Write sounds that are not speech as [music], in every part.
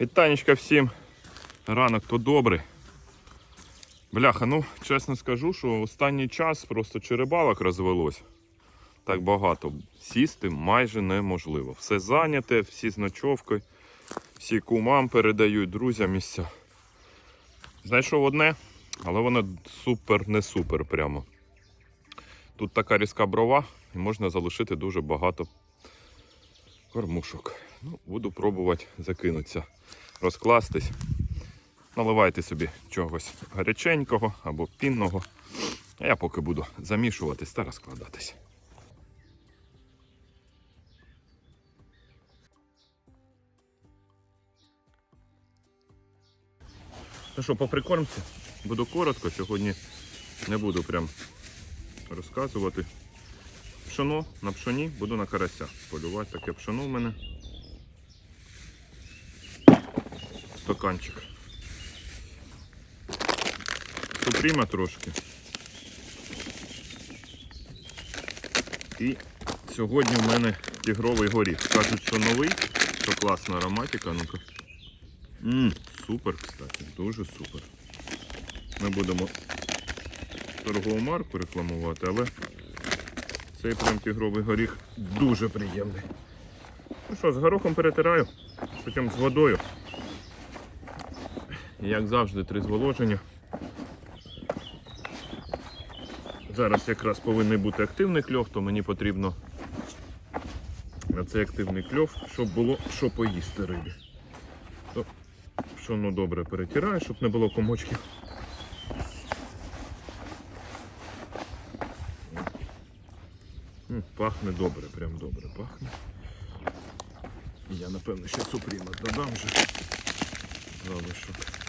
Вітанечка всім. Ранок то добрий. Бляха, ну чесно скажу, що останній час просто черебалок розвелось. Так багато. Сісти майже неможливо. Все зайняте, всі з ночовкою, всі кумам передають, друзям місця. Знайшов одне, але воно супер не супер прямо. Тут така різка брова і можна залишити дуже багато кормушок. Ну, буду пробувати закинутися, розкластись. Наливайте собі чогось гаряченького або пінного. А я поки буду замішуватись та розкладатись. Ну що, по прикормці буду коротко, сьогодні не буду прям розказувати. Пшоно на пшоні буду на карася полювати. Таке пшоно в мене. Стаканчик. Супріма трошки. І сьогодні в мене тігровий горіх. Кажуть, що новий, що класна ароматика. Ну-ка. Супер, кстати, дуже супер. Ми будемо торгову марку рекламувати, але цей прям тігровий горіх дуже приємний. Ну що, з горохом перетираю, потім з водою. Як завжди, три зволоження. Зараз якраз повинен бути активний кльов, то мені потрібно на цей активний кльов, щоб було що поїсти рибі. То пшоно добре перетираю, щоб не було комочків. Пахне добре, прям добре пахне. Я напевно ще супріма додам вже залишок.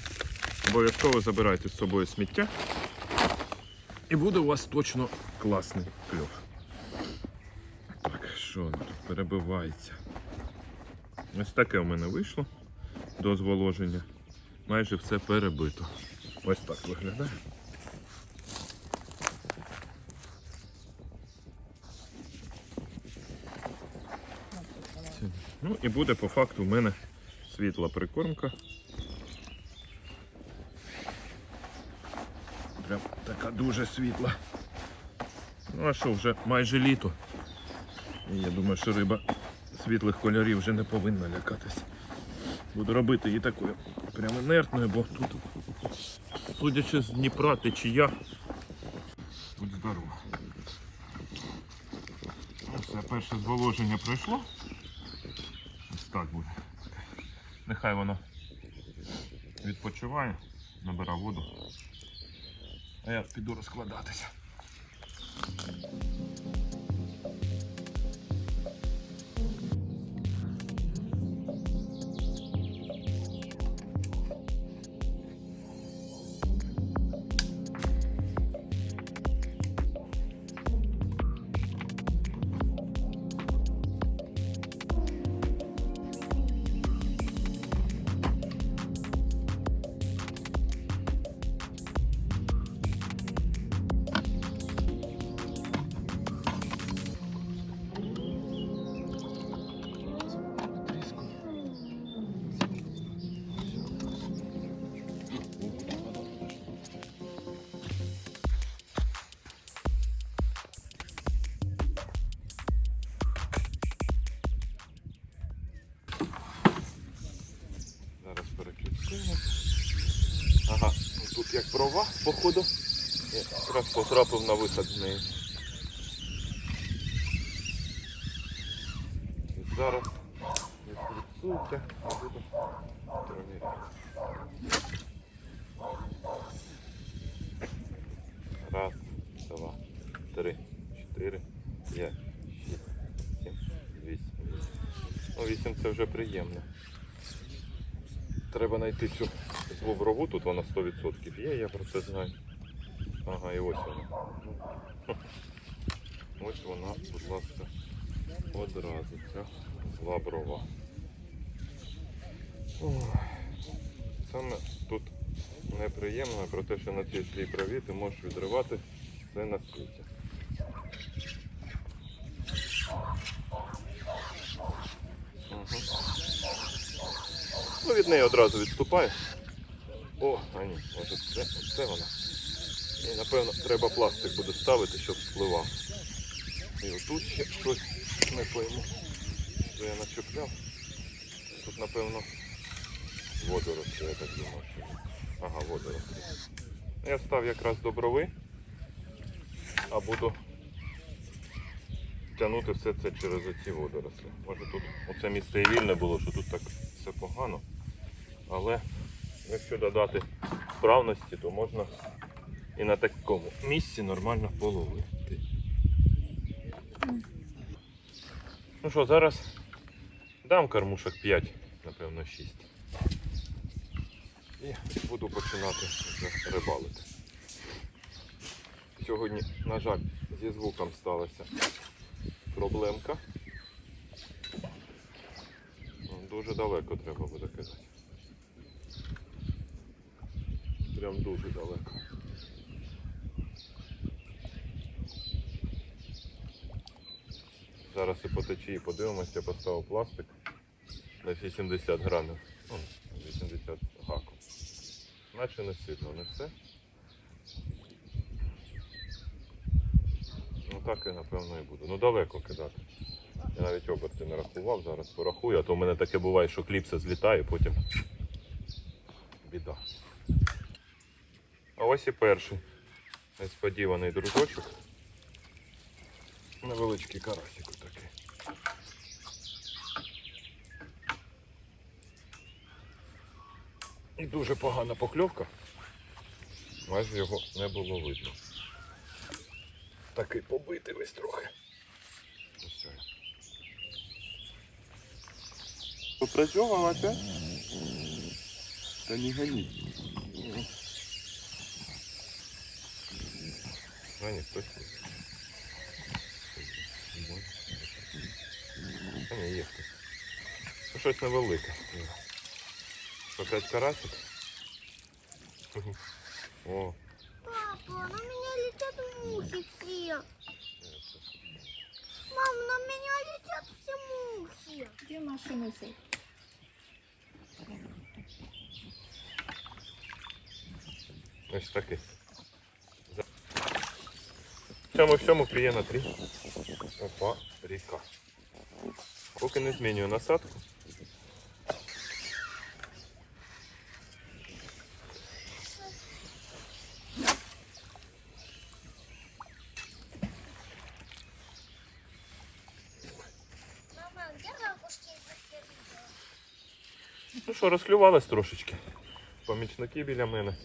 Обов'язково забирайте з собою сміття. І буде у вас точно класний кльов. Так, що тут перебивається? Ось таке у мене вийшло до зволоження. Майже все перебито. Ось так виглядає. Ну і буде по факту в мене світла прикормка. Прям така дуже світла. Ну а що, вже майже літо. І я думаю, що риба світлих кольорів вже не повинна лякатись. Буду робити її такою прям інертною, бо тут, судячи з Дніпра, течія. Будь здорова. Ну, Все, перше зволоження пройшло. Ось так буде. Нехай воно відпочиває, набира воду. А я піду розкладатися. Тут походу. Я якраз потрапив на вихід з неї. Зараз відкрицуйте, я буду перевіряти. Раз, два, три, чотири, п'ять, шість, сім, вісім. Ну, вісім це вже приємно. Треба знайти цю звоброву, тут вона 100% є, я про це знаю. Ага, і ось вона. Ось вона, будь ласка, одразу ця зла брова. Саме тут неприємно про те, що на цій злій брові ти можеш відривати все на світі. Угу. Ну, від неї одразу відступаю. О, а ні, може це, це вона. І напевно треба пластик буде ставити, щоб спливав. І отут ще щось не пойму. Що я начепляв. Тут напевно водорослі, я так думаю, що. Ага, водорослі. Я став якраз до брови, а буду тягнути все це через оці водорослі. Може тут оце місце і вільне було, що тут так все погано. Але якщо додати вправності, то можна і на такому місці нормально половити. Ну що, зараз дам кормушок 5, напевно 6. І буду починати вже рибалити. Сьогодні, на жаль, зі звуком сталася проблемка. Дуже далеко треба буде кидати. Прям дуже далеко. Зараз і по течії подивимося, я поставив пластик на 80 грамів. Ну, 80 гаком. Наче не сильно, не все. Ну так і напевно і буду. Ну далеко кидати. Я навіть оберти не рахував, зараз порахую, а то в мене таке буває, що кліпса злітає, потім біда. Ось і перший несподіваний дружочок. Невеличкий карасик такий. І дуже погана покльовка. Майже його не було видно. Такий побитий весь трохи. Ось. Та не гони. А хтось є. А ні, є хтось. Ну, щось невелике. Опять карасик? О, Папа, на меня летят мухи все. Мам, на меня летят все мухи. Где машина взять? ось такий. Цьому всьому клює на три. Опа, ріка. Поки не змінюю насадку. Ну що, розклювалась трошечки. Помічники біля мене.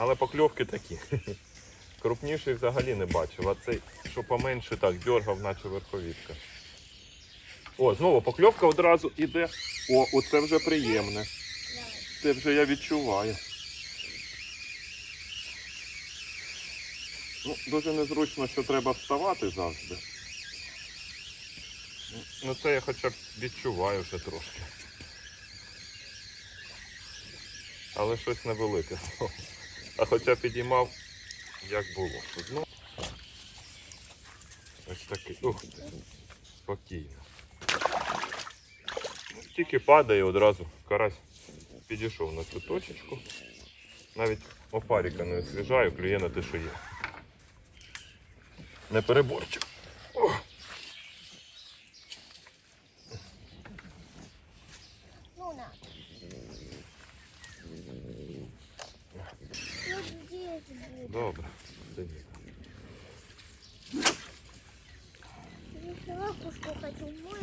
Але покльовки такі. [laughs] Крупніший взагалі не бачив, а цей, що поменше, так, дергав, наче верховітка. О, знову покльовка одразу іде. О, оце вже приємне. Це вже я відчуваю. Ну, дуже незручно, що треба вставати завжди. Ну це я хоча б відчуваю вже трошки. Але щось невелике. [laughs] А хоча підіймав, як було. Ну, ось такий. Ух. Спокійно. Ну, Тільки падає одразу. Карась підійшов на цю точечку. Навіть опаріка не освіжаю, клює на те, що є. Не переборчив. О! Ну на. Ну где это будет? Добре. Це ні. Я ракушку хочу мой.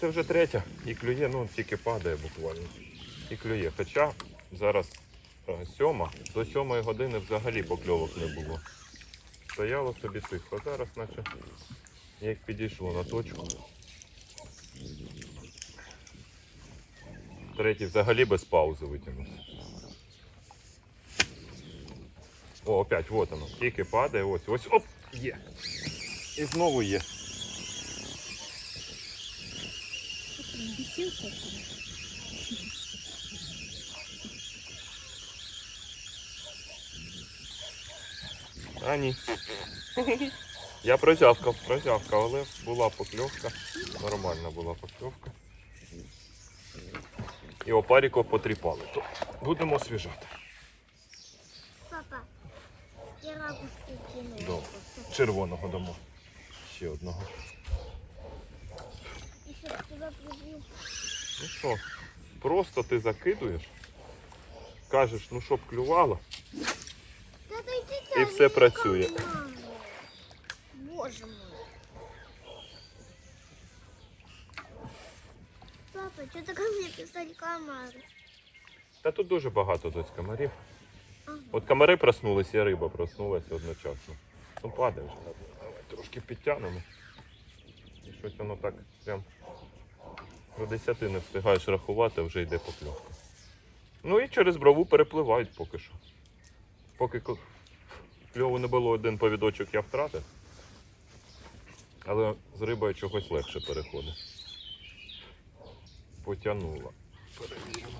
Це вже третя і клює, ну тільки падає буквально. І клює. Хоча зараз е, сьома, до сьомої години взагалі покльовок не було. Стояло собі тихо. Зараз наче як підійшло на точку. Третій взагалі без паузи витягнувся. О, опять, вот воно. Тільки падає, ось, ось, оп, є. І знову є. Бесился? А ні. Я прозявкав, прозявкав, але була покльовка. Нормальна була покльовка. і опаріко потріпали. То будемо освіжати. Папа, я ракушки кину. Добре. Червоного дамо. Ще одного. І щоб тебе прибив. Ну що, просто ти закидуєш, кажеш, ну щоб клювало, І все працює. Боже мой. Папа, ты ко мне писать комары? Та тут дуже багато дось комарів. Ага. От комари проснулися, і риба проснулася одночасно. Ну падає вже. Давай трошки підтягнемо. І щось воно так прям до 10 не встигаєш рахувати, а вже йде покльовка. Ну і через брову перепливають поки що. Поки кльову не було один повідочок, я втратив. Але з рибою чогось легше переходить. Потягнула. Перевіримо.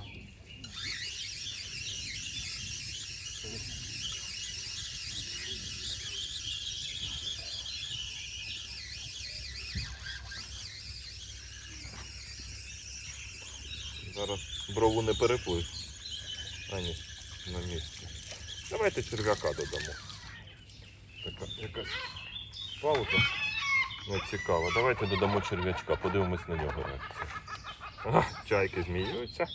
Зараз брову не переплив. А ні, на місці. Давайте черв'яка додамо. Така якась пауза. Не цікаво. Давайте додамо черв'ячка, подивимось на нього реакцію. Чайки зміюються.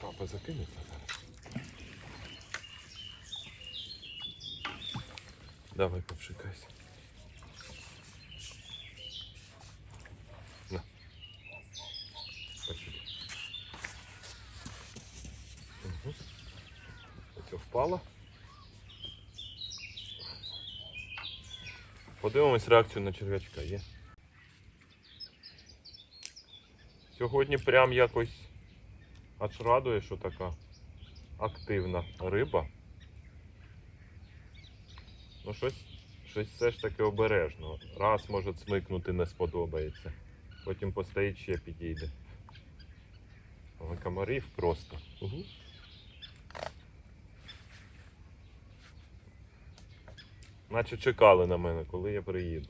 Папа закинеться зараз. Давай попшикайся. На. Спасибо. Угу. Оце впало. Подивимось реакцію на черв'ячка є. Сьогодні прям якось аж радує, що така активна риба. Ну, щось, щось все ж таки обережно. Раз може цмикнути не сподобається. Потім постоїть ще підійде. Але комарів просто. Угу. Наче чекали на мене, коли я приїду.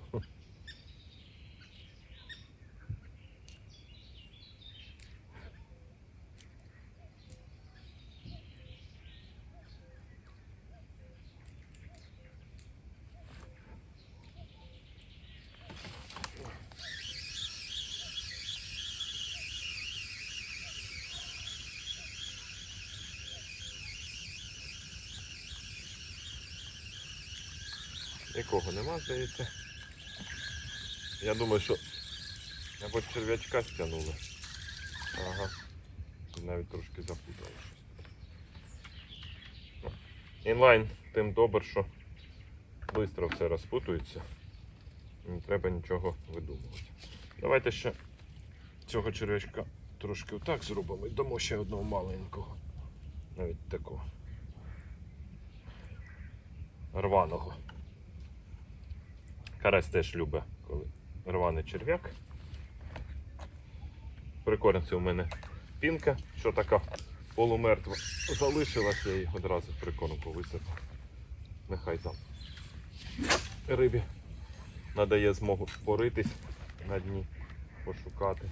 Нікого нема, здається. Я думаю, що або черв'ячка стягнули. Ага. Навіть трошки запутали щось. Інлайн тим добре, що швидко все розпутується. Не треба нічого видумувати. Давайте ще цього черв'ячка трошки отак зробимо і дамо ще одного маленького. Навіть такого. Рваного. Карась теж любить, коли рваний черв'як. Прикорниці у мене пінка, що така полумертва. Залишилася я її одразу прикормку висипав. Нехай там рибі надає змогу поритись на дні, пошукати.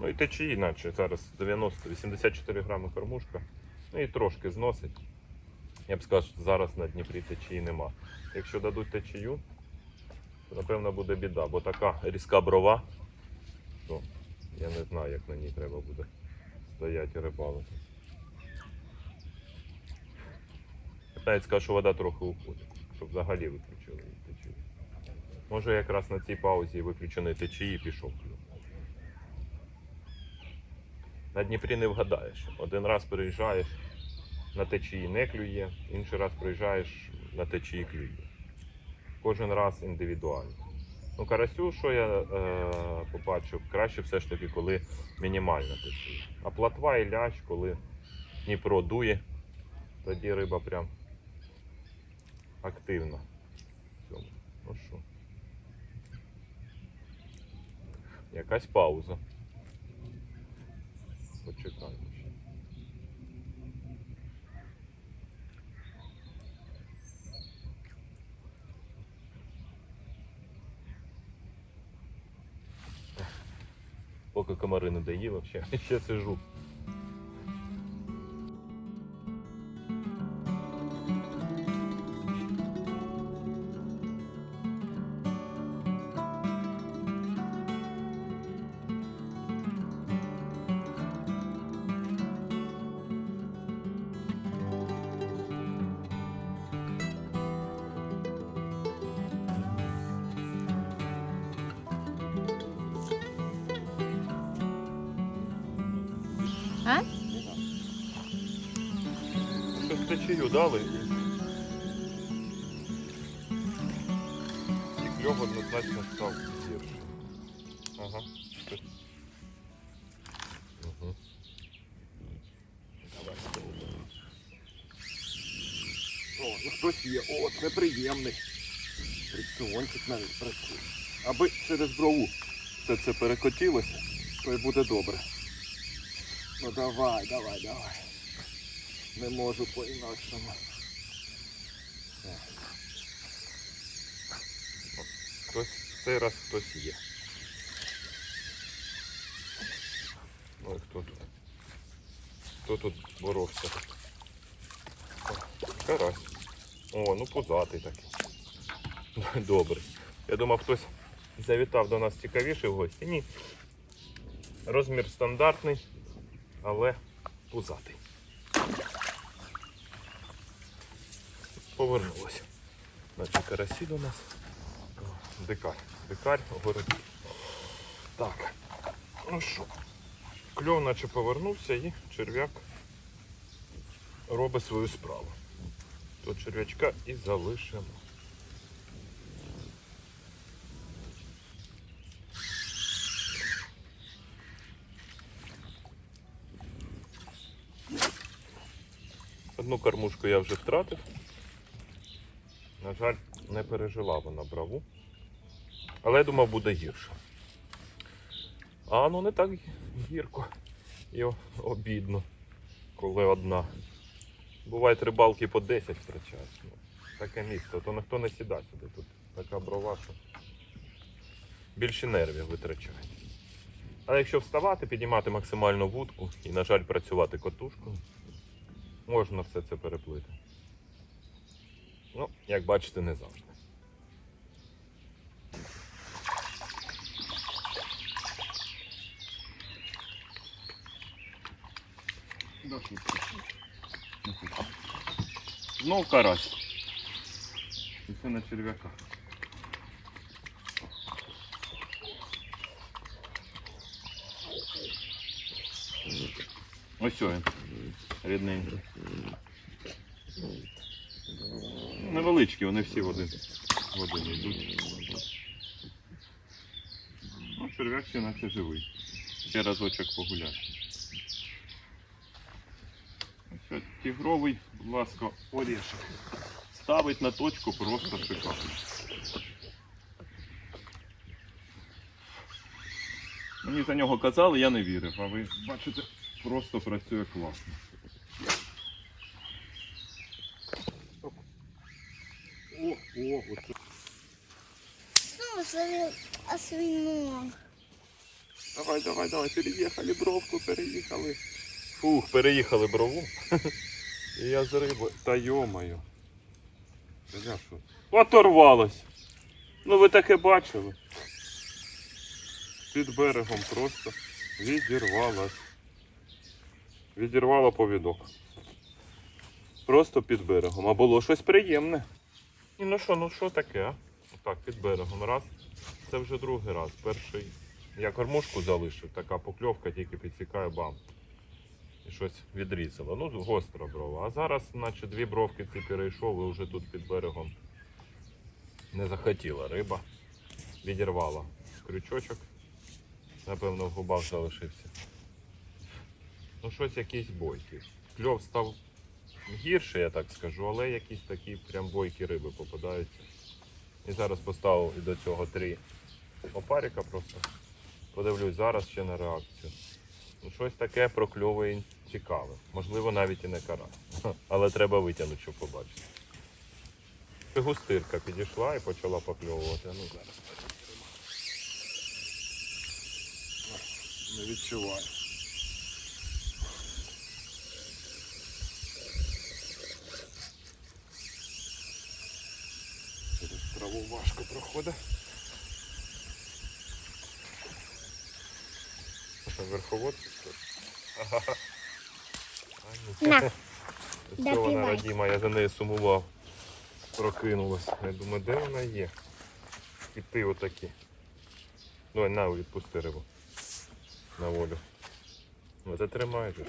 Ну і течії, наче зараз 90-84 грами кормушка. Ну і трошки зносить. Я б сказав, що зараз на Дніпрі течії нема. Якщо дадуть течію, то напевно буде біда, бо така різка брова, то я не знаю, як на ній треба буде стояти і рибалити. Навіть сказав, що вода трохи уходить, щоб взагалі виключили течію. Може якраз на цій паузі виключений течії пішов На Дніпрі не вгадаєш. Один раз приїжджаєш, на течії не клює, інший раз приїжджаєш, на течії клює. Кожен раз індивідуально. Ну, карасю, що я е, побачив, краще все ж таки, коли мінімальна течія. А платва і лящ, коли Дніпро дує, тоді риба прям активна. Ну що. Якась пауза. Почекаємо. ще. Поки комари не доїли, ще, [laughs] сижу. Кльов однозначно став гірше. Ага. Угу. О, ну хтось є. О, це приємний. Фрикціончик навіть працює. Аби через брову все це перекотілося, то й буде добре. Ну давай, давай, давай. Не можу по-інакшому. Так. О, Хтось, в цей раз хтось є. Ой, хто тут? Хто тут боровся? Карась. О, ну пузатий такий. [laughs] Добре. Я думав, хтось завітав до нас цікавіше в гості. Ні. Розмір стандартний, але пузатий. Повернулося. Значить, карасі до нас. Дикар. Дикар горить. Так. Ну що, кльов наче повернувся і черв'як робить свою справу. То черв'ячка і залишимо. Одну кормушку я вже втратив. На жаль, не пережила вона браву. Але я думав, буде гірше. А ну не так гірко і обідно, коли одна. Бувають рибалки по 10 втрачають. Ну, таке місце, то ніхто не сідає сюди. Тут така брова, що більше нервів витрачають. Але якщо вставати, піднімати максимально вудку і, на жаль, працювати котушкою, можна все це переплити. Ну, як бачите, не завжди. Знов карась. І це на черв'яка. Ось він. Рідненький. Невеличкі, вони всі в один, в один йдуть. Ну, черв'як ще наче живий. Ще разочок погуляти. Тігровий, будь ласка, орешок. Ставить на точку просто шикарно. Мені за нього казали, я не вірив, а ви бачите, просто працює класно. О, о, оце. Слушай, осьминог. Давай, давай, давай, переїхали бровку, переїхали. Фух, переїхали брову. І я з риби. Та йомаю. Оторвалось. Ну ви таке бачили. Під берегом просто відірвалась. Відірвала повідок. Просто під берегом. А було щось приємне. І ну що, ну що таке, а? Так, під берегом. Раз. Це вже другий раз. Перший я кормушку залишив, така покльовка тільки підсікає бам. І щось відрізало. Ну, гостра брова. А зараз, наче дві бровки ці перейшов і вже тут під берегом не захотіла риба. Відірвала крючочок. Напевно, в губах залишився. Ну, щось якийсь бойкий. Кльов став гірше, я так скажу, але якісь такі прям бойкі риби попадаються. І зараз поставив і до цього три опарика просто. Подивлюсь зараз ще на реакцію. Щось таке прокльовує цікаве. Можливо, навіть і не карась. Ха, Але треба витягнути, щоб побачити. Густирка підійшла і почала покльовувати. Ну зараз. Не відчуваю. Через траву важко проходить. Це верховод? Ага. А, ну, На, Це вона радіма, я за нею сумував. Прокинулась. Я думаю, де вона є? І ти отакі. Ну, на, відпусти рибу. На волю. Ну, це тримає же.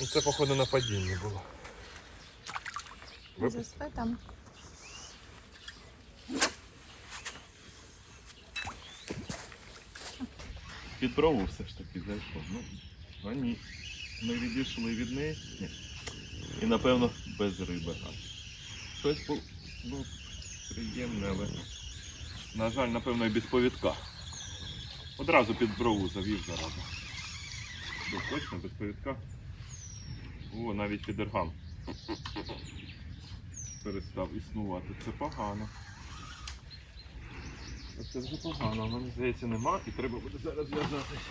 Ну, це, походу, на падінні було. Випусти? Там. Під брову все ж таки зайшов. Ну, а ні. Ми відійшли від неї. І напевно без риби. Щось було ну, приємне, але. На жаль, напевно, і без повідка. Одразу під брову завів зараза. Що, точно без повідка? О, навіть підергам. Перестав існувати. Це погано. Це вже погано, мені здається нема і треба буде зараз зв'язатися.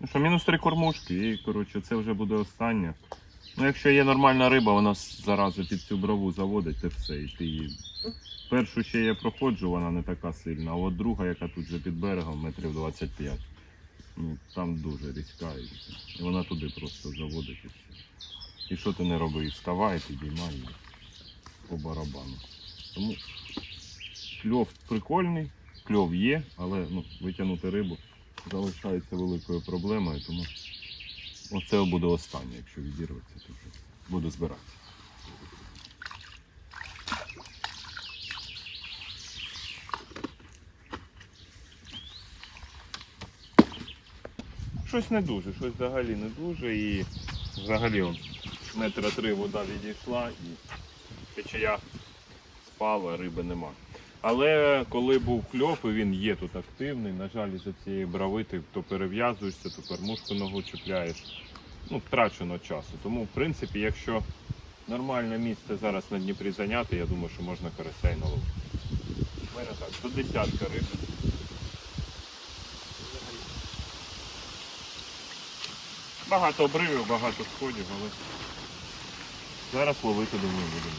Ну що, мінус три кормушки і коротше це вже буде останнє. Ну якщо є нормальна риба, вона заразу під цю брову заводить і все. І ти її... Першу ще я проходжу, вона не така сильна, а от друга, яка тут вже під берегом, метрів 25. Ну, там дуже різка і вона туди просто заводить і все. І що ти не роби, вставай, підіймай по барабану. Тому кльов прикольний, кльов є, але ну, витягнути рибу залишається великою проблемою, тому оце буде останнє, якщо відірветься, то вже буду збирати. Щось не дуже, щось взагалі не дуже і взагалі он, метра три вода відійшла і течія спала, риби нема. Але коли був кльов, і він є тут активний, на жаль, за цієї брави ти то перев'язуєшся, то кормушку ногу чіпляєш. Ну, втрачено часу. Тому, в принципі, якщо нормальне місце зараз на Дніпрі зайняти, я думаю, що можна карасей наловити. У мене так, до десятка риби. Багато обривів, багато сходів, але зараз ловити думаю будемо.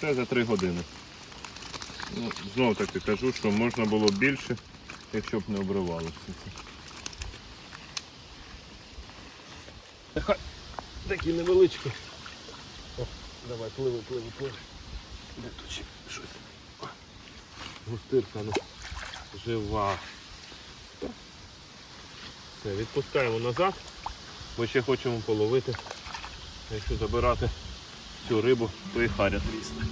Це за три години. Ну, знову таки кажу, що можна було б більше, якщо б не обривалося. Нехай такі невеличкі. О, давай, пливи, пливи, пливи. Де тут ще щось? Густирка, ну, жива. Все, відпускаємо назад, бо ще хочемо половити. Якщо забирати цю рибу, то і харя трісне.